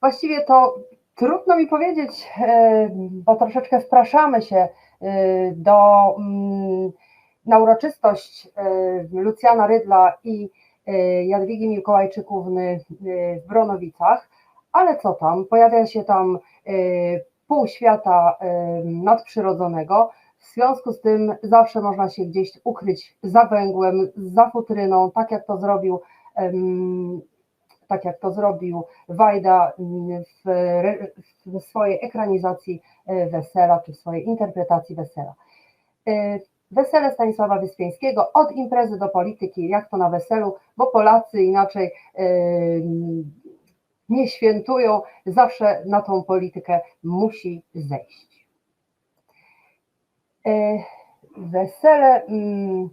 Właściwie to trudno mi powiedzieć, e, bo troszeczkę wpraszamy się e, do, mm, na uroczystość e, Lucjana Rydla i Jadwigi Mikołajczykówny w Bronowicach, ale co tam, pojawia się tam pół świata nadprzyrodzonego, w związku z tym zawsze można się gdzieś ukryć za węgłem, za futryną, tak jak to zrobił tak jak to zrobił Wajda w, w swojej ekranizacji e, Wesela, czy w swojej interpretacji Wesela. E, wesele Stanisława Wyspiańskiego, od imprezy do polityki, jak to na weselu, bo Polacy inaczej e, nie świętują, zawsze na tą politykę musi zejść. Wesele mm,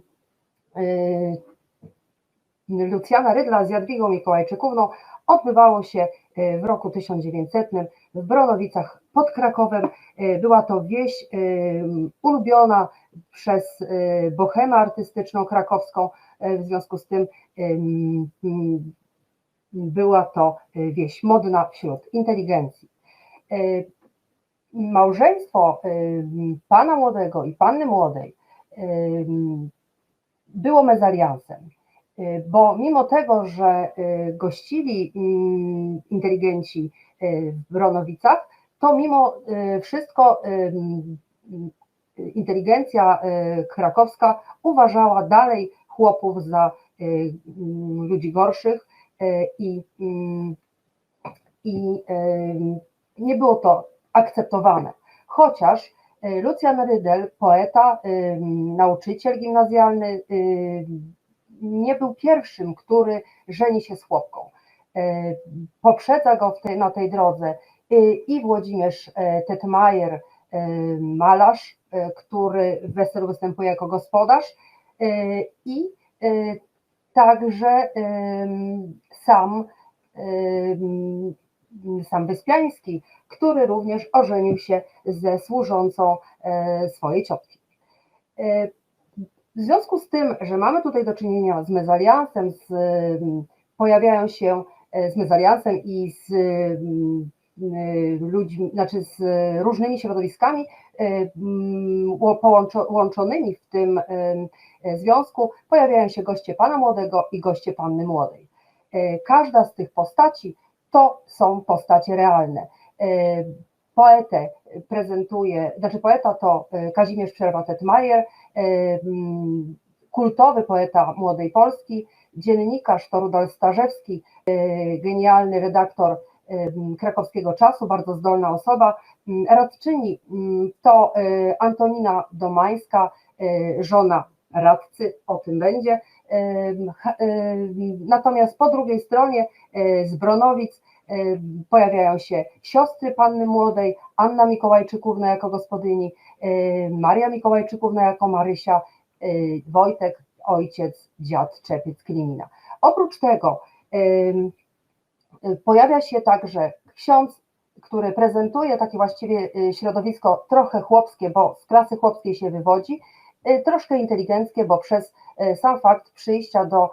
Lucjana Rydla z Jadwigą Mikołajczykówną odbywało się e, w roku 1900 w Bronowicach pod Krakowem. E, była to wieś e, ulubiona przez bohemę artystyczną krakowską, w związku z tym była to wieś modna wśród inteligencji. Małżeństwo pana młodego i panny młodej było mezaliansem. Y, bo mimo tego, że y, gościli mm, inteligenci y, w Bronowicach, to mimo wszystko inteligencja krakowska uważała dalej chłopów za ludzi gorszych i, i nie było to akceptowane. Chociaż Lucjan Rydel, poeta, nauczyciel gimnazjalny, nie był pierwszym, który żeni się z chłopką. E, poprzedza go na tej drodze i Włodzimierz e, Tetmajer, e, malarz, który w weselu występuje jako gospodarz i także sam, sam Wyspiański, który również ożenił się ze służącą swojej ciotki. W związku z tym, że mamy tutaj do czynienia z mezaliansem, z, mm, pojawiają się e, z mezaliansem i z mm, e, ludźmi, znaczy z różnymi środowiskami e, mm, połączonymi w tym związku, pojawiają się goście pana młodego i goście panny młodej. Każda z tych postaci to są postacie realne. Poetę prezentuje, znaczy poeta to Kazimierz Przerwa-Tetmajer, kultowy poeta Młodej Polski, dziennikarz to Rudolf Starzewski, e, genialny redaktor krakowskiego czasu, bardzo zdolna osoba. Radczyni to e, Antonina Domańska, e, żona radcy, o tym będzie. Natomiast po drugiej stronie z Bronowic pojawiają się siostry panny młodej, Anna Mikołajczykówna jako gospodyni, Maria Mikołajczykówna jako Marysia, Wojtek, ojciec, dziad Czepiec Klimina. Oprócz tego pojawia się także ksiądz, który prezentuje takie właściwie y, środowisko trochę chłopskie, bo z klasy chłopskiej się wywodzi, y, troszkę inteligenckie, bo przez y, sam fakt przyjścia do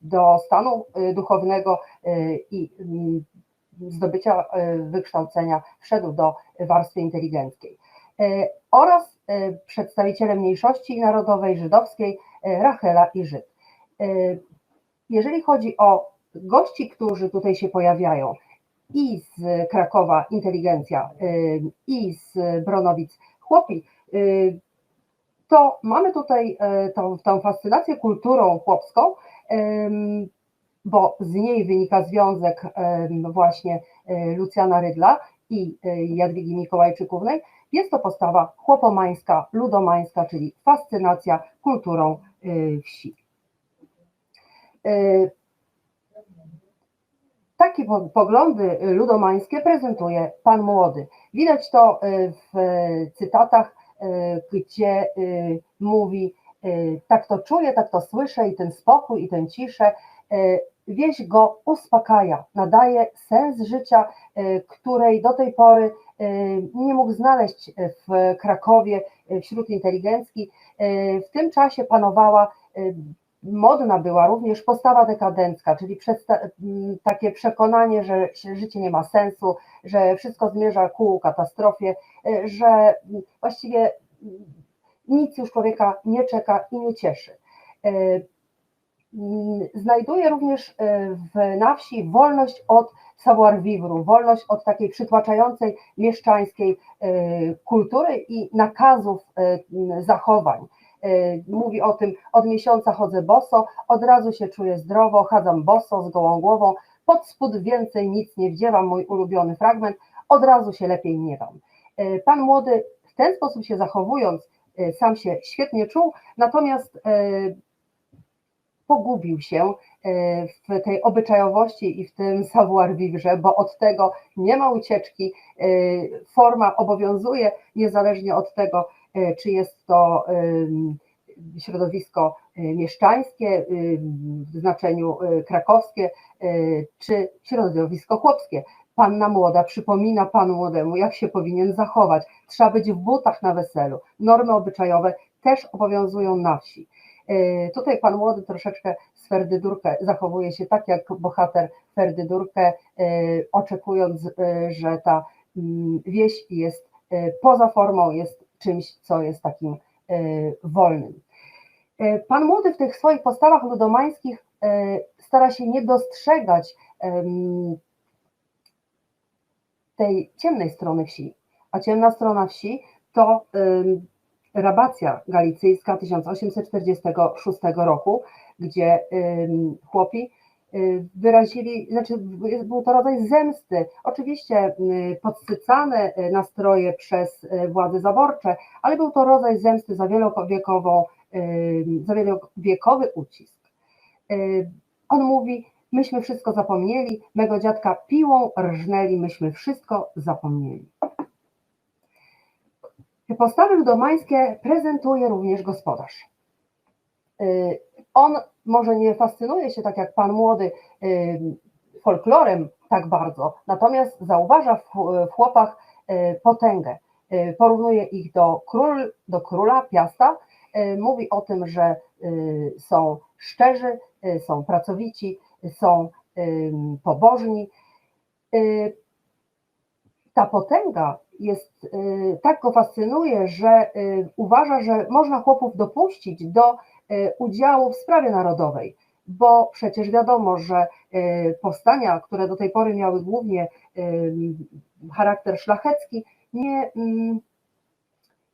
do stanu y, duchownego y, i zdobycia y, wykształcenia wszedł do warstwy inteligenckiej. Oraz przedstawicielem mniejszości narodowej żydowskiej Rachela i Żyd. Jeżeli chodzi o gości, którzy tutaj się pojawiają, i z Krakowa inteligencja, i z Bronowic chłopi, to mamy tutaj e, tą, tą fascynację kulturą chłopską, bo z niej wynika związek właśnie e, Lucjana Rydla i e, Jadwigi Mikołajczykównej. Jest to postawa chłopomańska, ludomańska, czyli fascynacja kulturą wsi. Takie poglądy ludomańskie prezentuje pan młody. Widać to w cytatach gdzie y, mówi, y, tak to czuję, tak to słyszę i ten spokój, i ten ciszę. Wieś go uspokaja, nadaje sens życia, której do tej pory nie mógł znaleźć w Krakowie wśród inteligencji. W tym czasie panowała modna była również postawa dekadencka, czyli takie przekonanie, że życie nie ma sensu, że wszystko zmierza ku katastrofie, że właściwie nic już człowieka nie czeka i nie cieszy. Znajduje również w na wsi wolność od savoir vivre, wolność od takiej przytłaczającej mieszczańskiej kultury i nakazów zachowań. Mówi o tym, od miesiąca chodzę boso, od razu się czuję zdrowo, chadzam boso z gołą głową, pod spód więcej nic nie wdziewam, mój ulubiony fragment, od razu się lepiej nie wam. Pan młody w ten sposób się zachowując, sam się świetnie czuł, natomiast pogubił się w tej obyczajowości i w tym savoir vivre, bo od tego nie ma ucieczki, forma obowiązuje, niezależnie od tego, czy jest to środowisko mieszczańskie w znaczeniu krakowskie, czy środowisko chłopskie. Panna młoda przypomina panu młodemu, jak się powinien zachować. Trzeba być w butach na weselu. Normy obyczajowe też obowiązują na wsi. Tutaj pan młody troszeczkę z Ferdydurkę zachowuje się tak jak bohater Ferdydurkę, oczekując, że ta wieś jest poza formą, jest czymś, co jest takim wolnym. Pan młody w tych swoich postawach ludomańskich stara się nie dostrzegać tej ciemnej strony wsi, a ciemna strona wsi to rabacja galicyjska 1846 roku, gdzie chłopi wyrazili, znaczy był to rodzaj zemsty, oczywiście podsycane nastroje przez władze zaborcze, ale był to rodzaj zemsty za wielowiekową, za wielowiekowy ucisk. On mówi, myśmy wszystko zapomnieli, mego dziadka piłą rżnęli, myśmy wszystko zapomnieli. Postawy ludomańskie prezentuje również gospodarz. On może nie fascynuje się tak jak pan młody folklorem tak bardzo, natomiast zauważa w chłopach potęgę. Porównuje ich do, król, do króla Piasta, mówi o tym, że są szczerzy, są pracowici, są pobożni. Ta potęga jest, tak go fascynuje, że uważa, że można chłopów dopuścić do udziału w sprawie narodowej, bo przecież wiadomo, że powstania, które do tej pory miały głównie charakter szlachecki, nie,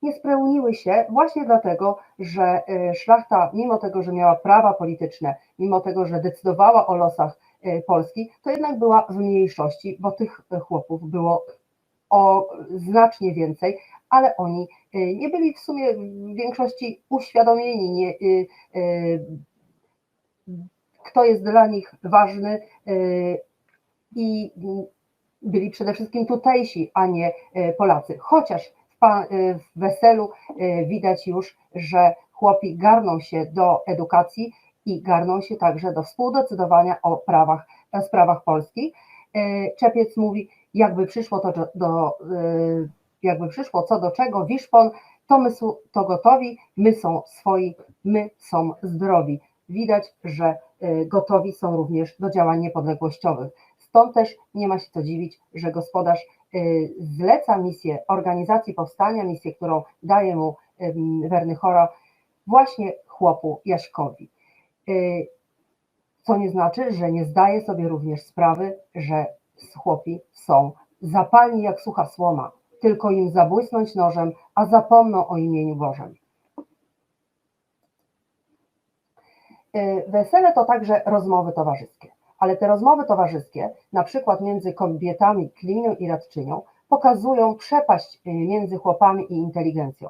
nie spełniły się właśnie dlatego, że szlachta, mimo tego, że miała prawa polityczne, mimo tego, że decydowała o losach Polski, to jednak była w mniejszości, bo tych chłopów było o znacznie więcej, ale oni nie byli w sumie w większości uświadomieni, nie, kto jest dla nich ważny i byli przede wszystkim tutejsi, a nie Polacy. Chociaż w, weselu widać już, że chłopi garną się do edukacji i garną się także do współdecydowania o prawach, sprawach polskich. Czepiec mówi, jakby przyszło to do, jakby przyszło co do czego, Wiszpon, to my są to gotowi, my są swoi, my są zdrowi. Widać, że gotowi są również do działań niepodległościowych. Stąd też nie ma się co dziwić, że gospodarz zleca misję organizacji powstania, misję, którą daje mu Werny Chora, właśnie chłopu Jaśkowi. Co nie znaczy, że nie zdaje sobie również sprawy, że chłopi są zapalni jak sucha słoma, tylko im zabłysnąć nożem, a zapomną o imieniu Bożym. Wesele to także rozmowy towarzyskie, ale te rozmowy towarzyskie, na przykład między kobietami klinią i radczynią, pokazują przepaść między chłopami i inteligencją.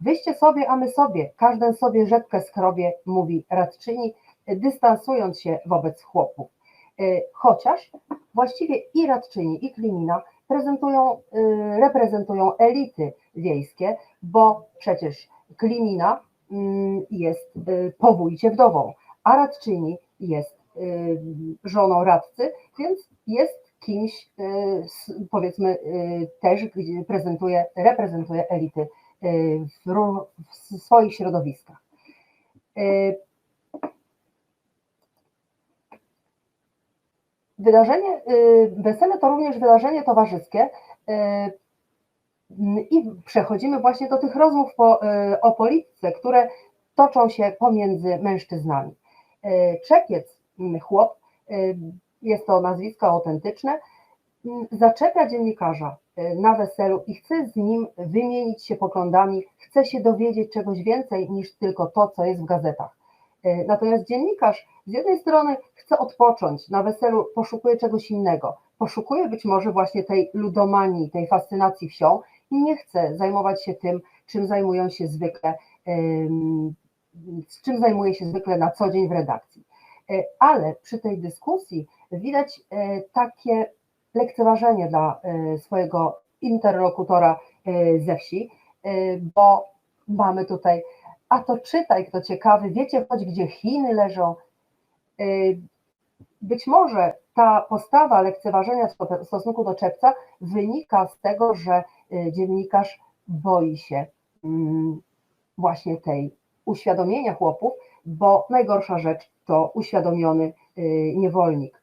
Wyście sobie, a my sobie, każdy sobie rzepkę skrobie, mówi radczyni, dystansując się wobec chłopów. Chociaż właściwie i radczyni, i klimina prezentują, reprezentują elity wiejskie, bo przecież klimina jest po wójcie wdową, a radczyni jest żoną radcy, więc jest kimś, powiedzmy, też prezentuje, reprezentuje elity w, w swoich środowiskach. Wydarzenie, wesele to również wydarzenie towarzyskie i przechodzimy właśnie do tych rozmów po, o polityce, które toczą się pomiędzy mężczyznami. Czepiec, chłop, jest to nazwisko autentyczne, zaczepia dziennikarza na weselu i chce z nim wymienić się poglądami, chce się dowiedzieć czegoś więcej niż tylko to, co jest w gazetach. E, natomiast dziennikarz z jednej strony chce odpocząć, na weselu poszukuje czegoś innego, poszukuje być może właśnie tej ludomanii, tej fascynacji wsią i nie chce zajmować się tym, czym zajmują się zwykle, z czym zajmuje się zwykle na co dzień w redakcji. E, ale przy tej dyskusji widać takie lekceważenie dla e, swojego interlokutora e, ze wsi, e, bo mamy tutaj, a to czytaj, kto ciekawy, wiecie choć gdzie Chiny leżą. Być może ta postawa lekceważenia w stosunku do czepca wynika z tego, że dziennikarz boi się mm, właśnie tej uświadomienia chłopów, bo najgorsza rzecz to uświadomiony niewolnik.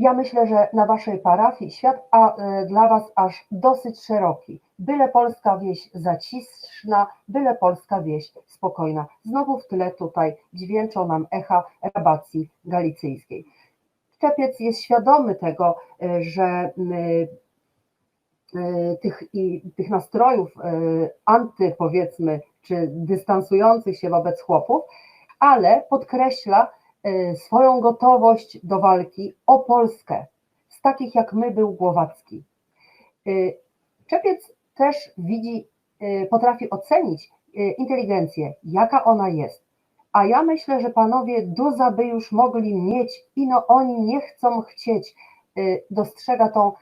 Ja myślę, że na Waszej parafii świat a, y, dla Was aż dosyć szeroki. Byle polska wieś zaciszna, byle polska wieś spokojna. Znowu w tle tutaj dźwięczą nam echa rabacji galicyjskiej. Czepiec jest świadomy tego, y, że y, tych, i, tych nastrojów anty, powiedzmy, czy dystansujących się wobec chłopów, ale podkreśla, swoją gotowość do walki o Polskę. Z takich jak my był Głowacki. Y, Czepiec też widzi, y, potrafi ocenić inteligencję, jaka ona jest. A ja myślę, że panowie duza by już mogli mieć, ino oni nie chcą chcieć. Dostrzega tą,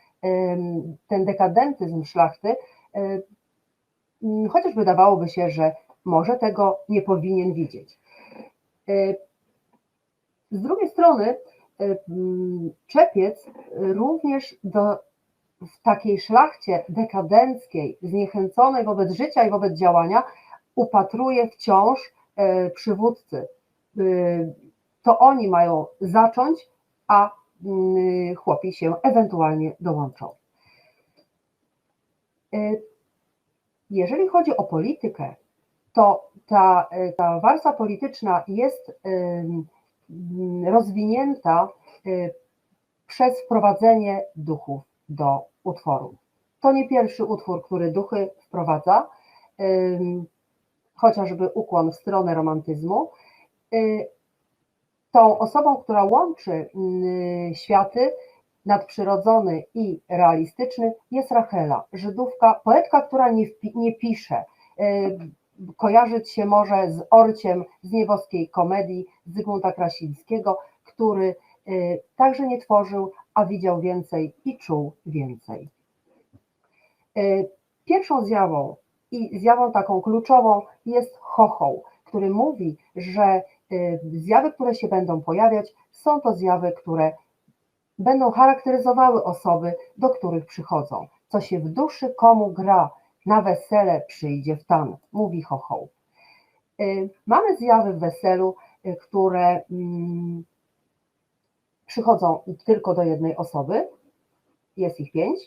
ten dekadentyzm szlachty, chociaż wydawałoby się, że może tego nie powinien widzieć. Z drugiej strony y, mm, Czepiec również do, w takiej szlachcie dekadenckiej, zniechęconej wobec życia i wobec działania, upatruje wciąż y, przywódcy. Y, to oni mają zacząć, a mm, chłopi się ewentualnie dołączą. Jeżeli chodzi o politykę, to ta, ta warstwa polityczna jest rozwinięta y, przez wprowadzenie duchów do utworu. To nie pierwszy utwór, który duchy wprowadza, chociażby ukłon w stronę romantyzmu. Y, tą osobą, która łączy mm, światy nadprzyrodzony i realistyczny jest Rachela, Żydówka, poetka, która nie, nie pisze, y, kojarzyć się może z orciem z niewowskiej komedii Zygmunta Krasińskiego, który y, także nie tworzył, a widział więcej i czuł więcej. Y, pierwszą zjawą i zjawą taką kluczową jest chochoł, który mówi, że y, zjawy, które się będą pojawiać, są to zjawy, które będą charakteryzowały osoby, do których przychodzą. Co się w duszy komu gra, na wesele przyjdzie w tan, mówi chochoł. Y, mamy zjawy w weselu, y, które mm, przychodzą tylko do jednej osoby, jest ich pięć,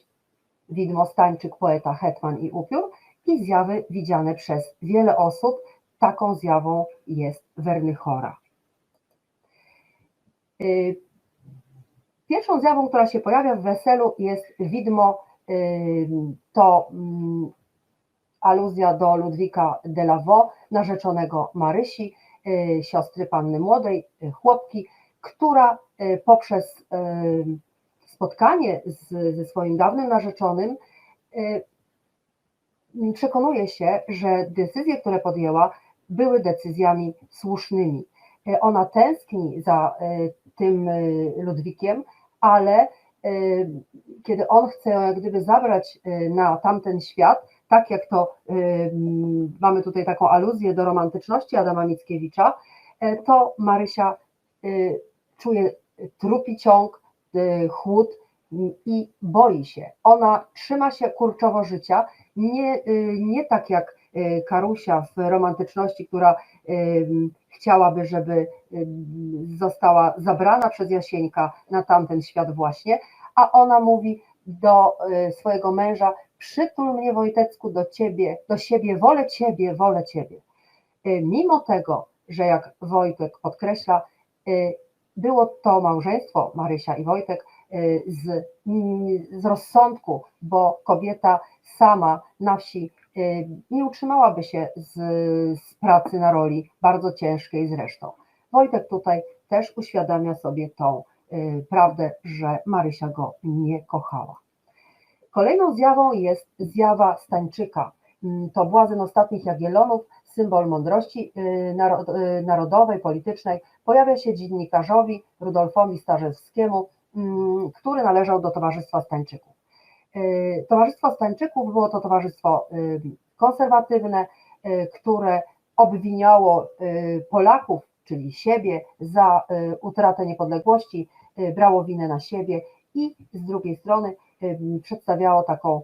widmo, stańczyk, poeta, hetman i upiór i zjawy widziane przez wiele osób, taką zjawą jest wernychora. Y, pierwszą zjawą, która się pojawia w weselu jest widmo, to mm, aluzja do Ludwika de Lavaux, narzeczonego Marysi, y, siostry panny młodej, y, chłopki, która y, poprzez spotkanie z, ze swoim dawnym narzeczonym przekonuje się, że decyzje, które podjęła, były decyzjami słusznymi. Ona tęskni za tym Ludwikiem, ale kiedy on chce jak gdyby zabrać na tamten świat, tak jak to mamy tutaj taką aluzję do romantyczności Adama Mickiewicza, e, to Marysia y, czuje trupi ciąg, y, chłód i boi się. Ona trzyma się kurczowo życia, nie, y, nie tak jak Karusia w romantyczności, która chciałaby, żeby została zabrana przez Jasieńka na tamten świat właśnie, a ona mówi do swojego męża, przytul mnie Wojtecku do ciebie, do siebie, wolę ciebie, wolę ciebie. Mimo tego, że jak Wojtek podkreśla, było to małżeństwo, Marysia i Wojtek, z, z rozsądku, bo kobieta sama na wsi nie utrzymałaby się z, z pracy na roli, bardzo ciężkiej zresztą. Wojtek tutaj też uświadamia sobie tą prawdę, że Marysia go nie kochała. Kolejną zjawą jest zjawa Stańczyka. To błazen ostatnich Jagiellonów, symbol mądrości narodowej, politycznej, pojawia się dziennikarzowi Rudolfowi Starzewskiemu, który należał do Towarzystwa Stańczyków. Towarzystwo Stańczyków było to towarzystwo konserwatywne, które obwiniało Polaków, czyli siebie, za utratę niepodległości, brało winę na siebie i z drugiej strony przedstawiało taką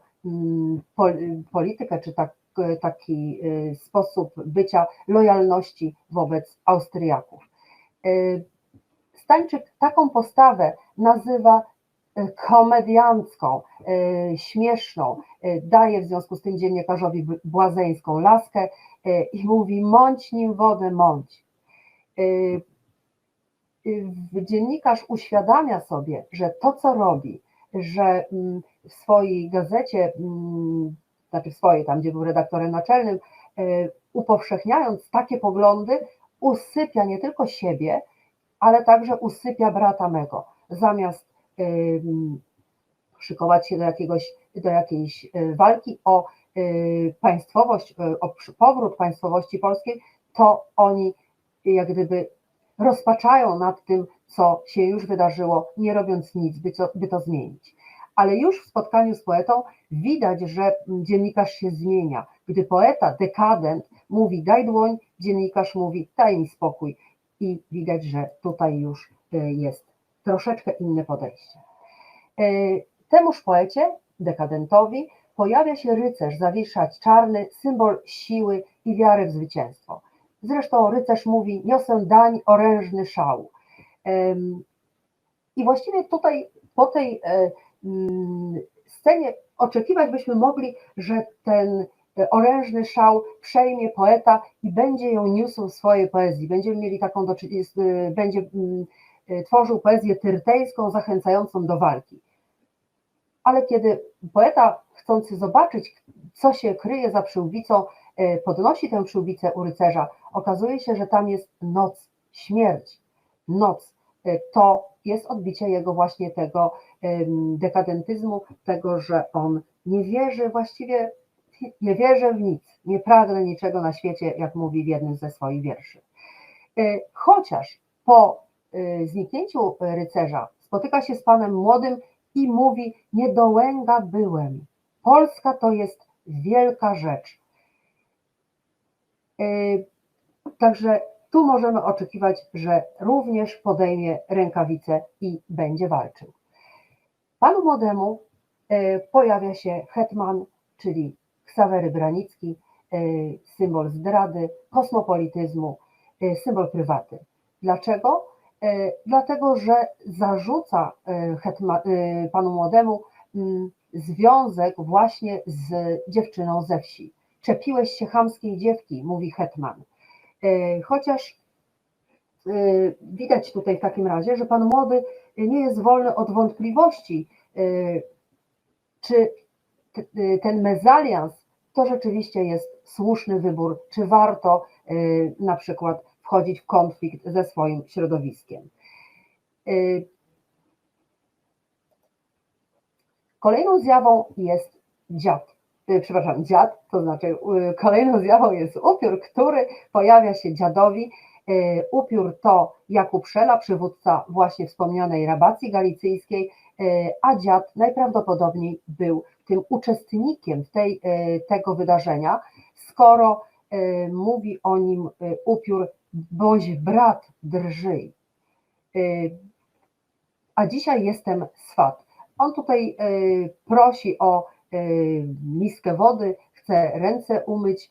politykę, czy tak, taki sposób bycia lojalności wobec Austriaków. Stańczyk taką postawę nazywa komediancką, śmieszną, daje w związku z tym dziennikarzowi błazeńską laskę i mówi mąć nim wodę, mąć. Dziennikarz uświadamia sobie, że to, co robi, że w swojej gazecie, znaczy w swojej, tam gdzie był redaktorem naczelnym, upowszechniając takie poglądy, usypia nie tylko siebie, ale także usypia brata mego. Zamiast szykować się do, jakiegoś, do jakiejś walki o państwowość, o powrót państwowości polskiej, to oni jak gdyby rozpaczają nad tym, co się już wydarzyło, nie robiąc nic, by to, by to zmienić. Ale już w spotkaniu z poetą widać, że dziennikarz się zmienia. Gdy poeta, dekadent, mówi daj dłoń, dziennikarz mówi daj mi spokój. I widać, że tutaj już jest troszeczkę inne podejście. Temuż poecie, dekadentowi, pojawia się rycerz zawieszać czarny, symbol siły i wiary w zwycięstwo. Zresztą rycerz mówi, niosę dań orężny szał. I właściwie tutaj po tej scenie oczekiwać byśmy mogli, że ten orężny szał przejmie poeta i będzie ją niósł w swojej poezji. Będziemy mieli taką, będzie tworzył poezję tyrtejską, zachęcającą do walki. Ale kiedy poeta, chcący zobaczyć, co się kryje za przyłbicą, podnosi tę przyłbicę u rycerza, okazuje się, że tam jest noc, śmierć, noc. To jest odbicie jego właśnie tego dekadentyzmu, tego, że on nie wierzy właściwie, nie wierzy w nic, nie pragnę niczego na świecie, jak mówi w jednym ze swoich wierszy. Chociaż po zniknięciu rycerza spotyka się z panem młodym i mówi: Niedołęga byłem. Polska to jest wielka rzecz. Także tu możemy oczekiwać, że również podejmie rękawice i będzie walczył. Panu młodemu pojawia się hetman, czyli Ksawery Branicki, symbol zdrady, kosmopolityzmu, symbol prywaty. Dlaczego? Dlatego, że zarzuca hetman, panu młodemu związek właśnie z dziewczyną ze wsi. Czepiłeś się chamskiej dziewki, mówi hetman. Chociaż widać tutaj w takim razie, że pan młody nie jest wolny od wątpliwości, czy ten mezalians to rzeczywiście jest słuszny wybór, czy warto na przykład wchodzić w konflikt ze swoim środowiskiem. Kolejną zjawą jest dziad. Przepraszam, dziad, to znaczy kolejną zjawą jest upiór, który pojawia się dziadowi. Upiór to Jakub Szela, przywódca właśnie wspomnianej rabacji galicyjskiej, a dziad najprawdopodobniej był tym uczestnikiem tej, tego wydarzenia, skoro mówi o nim upiór bądź brat drżyj. A dzisiaj jestem swat. On tutaj prosi o miskę wody, chce ręce umyć,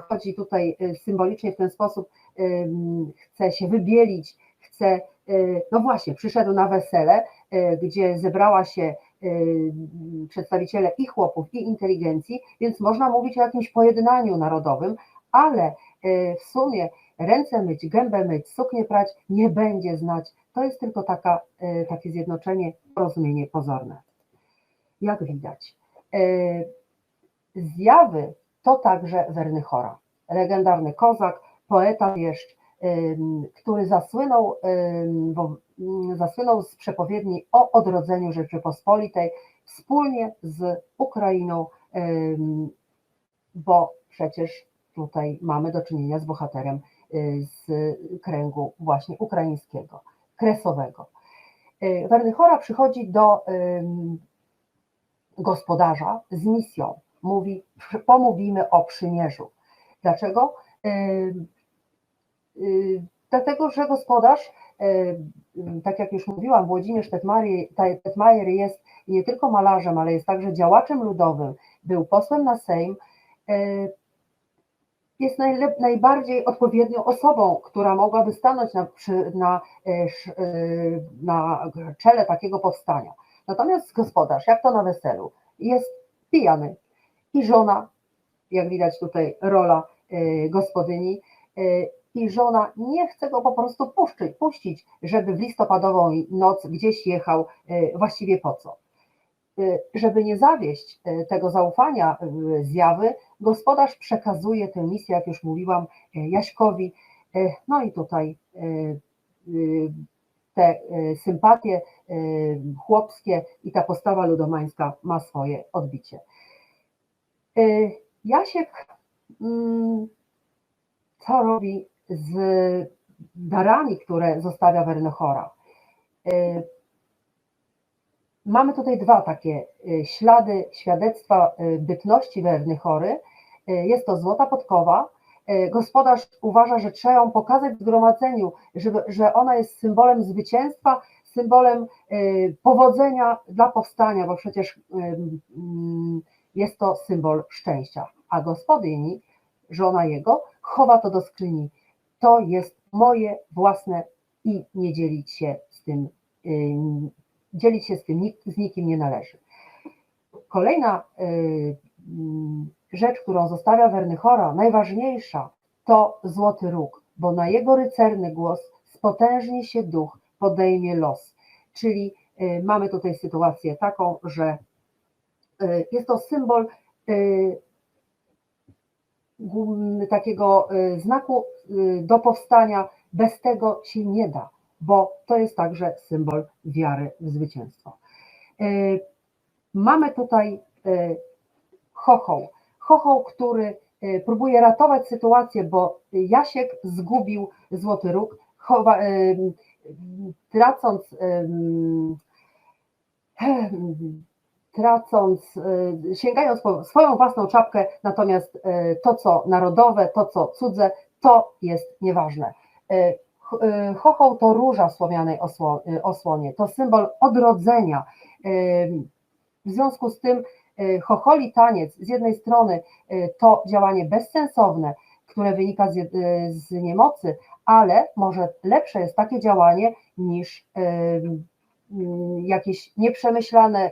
chodzi tutaj symbolicznie w ten sposób, chce się wybielić, chce, no właśnie, przyszedł na wesele, gdzie zebrała się przedstawiciele i chłopów, i inteligencji, więc można mówić o jakimś pojednaniu narodowym, ale w sumie ręce myć, gębę myć, suknię prać nie będzie znać. To jest tylko taka, takie zjednoczenie, porozumienie pozorne. Jak widać. Zjawy to także Wernychora, legendarny kozak, poeta wieszcz, który zasłynął, zasłynął z przepowiedni o odrodzeniu Rzeczypospolitej wspólnie z Ukrainą, bo przecież tutaj mamy do czynienia z bohaterem z kręgu właśnie ukraińskiego, kresowego. Wernychora przychodzi do gospodarza z misją. Mówi, pomówimy o przymierzu. Dlaczego? Dlatego, że gospodarz, tak jak już mówiłam, Włodzimierz Tetmajer jest nie tylko malarzem, ale jest także działaczem ludowym, był posłem na Sejm, jest najbardziej odpowiednią osobą, która mogłaby stanąć na, na, na czele takiego powstania. Natomiast gospodarz, jak to na weselu, jest pijany i żona, jak widać tutaj rola gospodyni, i żona nie chce go po prostu puszczyć, puścić, żeby w listopadową noc gdzieś jechał, właściwie po co. Żeby nie zawieść tego zaufania zjawy, gospodarz przekazuje tę misję, jak już mówiłam, Jaśkowi. No i tutaj te sympatie chłopskie i ta postawa ludomańska ma swoje odbicie. Jasiek mm, co robi z darami, które zostawia Wernochora? Mamy tutaj dwa takie ślady, świadectwa bytności Wernychory. Jest to złota podkowa. Gospodarz uważa, że trzeba ją pokazać w zgromadzeniu, żeby, że ona jest symbolem zwycięstwa, symbolem powodzenia dla powstania, bo przecież jest to symbol szczęścia. A gospodyni, żona jego, chowa to do skrzyni. To jest moje własne i nie dzielić się z tym, dzielić się z tym z nikim nie należy. Kolejna rzecz, którą zostawia Wernychora, najważniejsza, to złoty róg, bo na jego rycerny głos spotężni się duch, podejmie los. Czyli mamy tutaj sytuację taką, że jest to symbol takiego znaku do powstania, bez tego się nie da, bo to jest także symbol wiary w zwycięstwo. Mamy tutaj chochoł, chochoł, który próbuje ratować sytuację, bo Jasiek zgubił złoty róg, chowa, tracąc tracąc, sięgając po swoją własną czapkę, natomiast to, co narodowe, to, co cudze, to jest nieważne. Chochoł to róża słowianej osłonie, to symbol odrodzenia. W związku z tym chocholi taniec z jednej strony to działanie bezsensowne, które wynika z, z niemocy, ale może lepsze jest takie działanie niż jakieś nieprzemyślane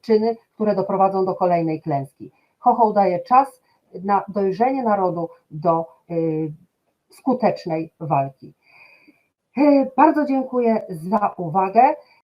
czyny, które doprowadzą do kolejnej klęski. Chochoł daje czas na dojrzenie narodu do skutecznej walki. Bardzo dziękuję za uwagę.